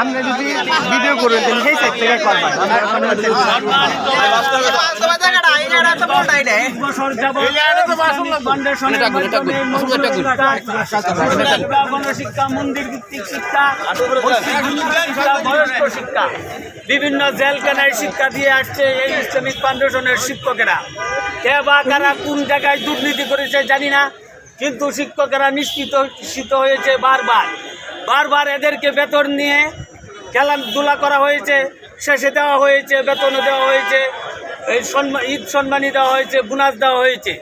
আমরা যদি ভিডিও করবেন সেই সাইড থেকে করবেন শিক্ষা মন্দির ভিত্তিক শিক্ষা শিক্ষা বয়স্ক শিক্ষা। বিভিন্ন জেলখানায় শিক্ষা দিয়ে আসছে এই ইসলামিক ফাউন্ডেশনের শিক্ষকেরা। কে বা কারা কোন জায়গায় দুর্নীতি করেছে জানি না কিন্তু শিক্ষকেরা নিশ্চিত শিত হয়েছে বারবার। বারবার এদেরকে বেতন নিয়ে খেলাধুলা করা হয়েছে শেষে দেওয়া হয়েছে বেতনও দেওয়া হয়েছে। এই সম্মান ঈদ সম্মানী দেওয়া হয়েছে বোনাস দেওয়া হয়েছে।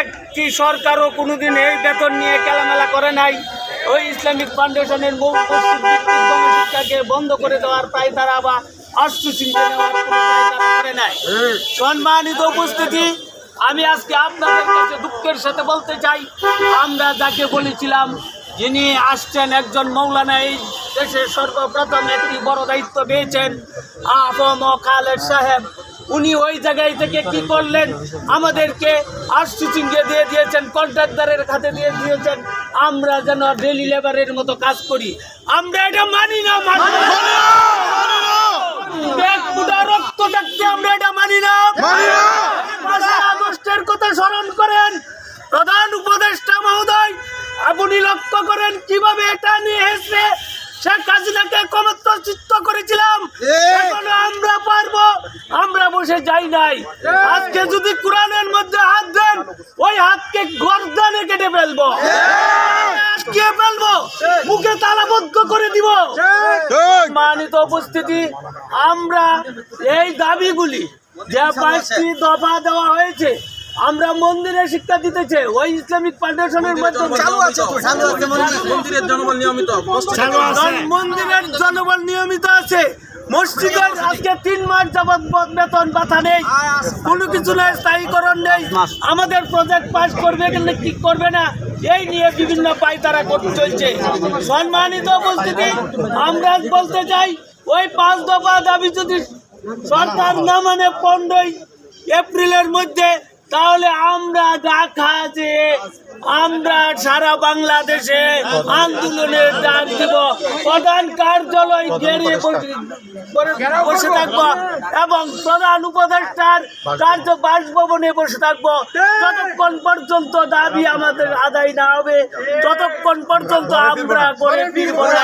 একটি সরকারও কোনোদিন এই বেতন নিয়ে খেলামেলা করে নাই। ওই ইসলামিক ফাউন্ডেশনের গণশিক্ষাকে বন্ধ করে দেওয়ার প্রায় তারা আশ্বাসিংকে নেওয়ার কোনো করে নাই। সম্মানিত উপস্থিতি আমি আজকে আপনাদের কাছে দুঃখের সাথে বলতে চাই আমরা যাকে বলেছিলাম যিনি আসছেন একজন মৌলানা এই দেশের সর্বপ্রথম একটি বড় দায়িত্ব পেয়েছেন আফম খালেদ সাহেব। উনি ওই জায়গায় থেকে কি করলেন? আমাদেরকে আশ্চুচিঙ্গে দিয়ে দিয়েছেন কন্ট্রাক্টরের খাতে দিয়ে দিয়েছেন। আমরা যেন ডেলি লেবারের মতো কাজ করি। আমরা এটা মানি না মানি না। রক্ত থাকতে আমরা এটা মানি না। আগস্টের কথা স্মরণ করেন বসে যাই নাই। আজকে যদি কোরআনের মধ্যে হাত দেন ওই হাতকে গর্দানে কেটে ফেলব। আটকে ফেলব মুখে তালাবদ্ধ করে দিব। মানিত উপস্থিতি আমরা এই দাবিগুলি যে পাঁচটি দফা দেওয়া হয়েছে আমরা মন্দিরে শিক্ষা দিতেছে ওই ইসলামিক ফাউন্ডেশনের মাধ্যমে মন্দিরের জনবল নিয়মিত। মন্দিরের জনবল নিয়মিত আছে। মসজিদের আজকে তিন মাস যাবৎ বেতন বাধা নেই। কোনো কিছু নেই স্থায়ীকরণ নেই। আমাদের প্রজেক্ট পাস করবে কিন্তু কি করবে না এই নিয়ে বিভিন্ন পায়তারা করতে চলছে। সম্মানিত উপস্থিতি আমরা বলতে চাই ওই পাঁচ দফা দাবি যদি সরকার না মানে পনেরোই এপ্রিলের মধ্যে তাহলে আমরা দেখা যে আমরা সারা বাংলাদেশে আন্দোলনের ডাক দিব। প্রধান কার্যালয় ঘেরে বসে বসে থাকব এবং প্রধান উপদেষ্টার কার্য বাসভবনে বসে থাকব। যতক্ষণ পর্যন্ত দাবি আমাদের আদায় না হবে ততক্ষণ পর্যন্ত আমরা করে ফিরবো না।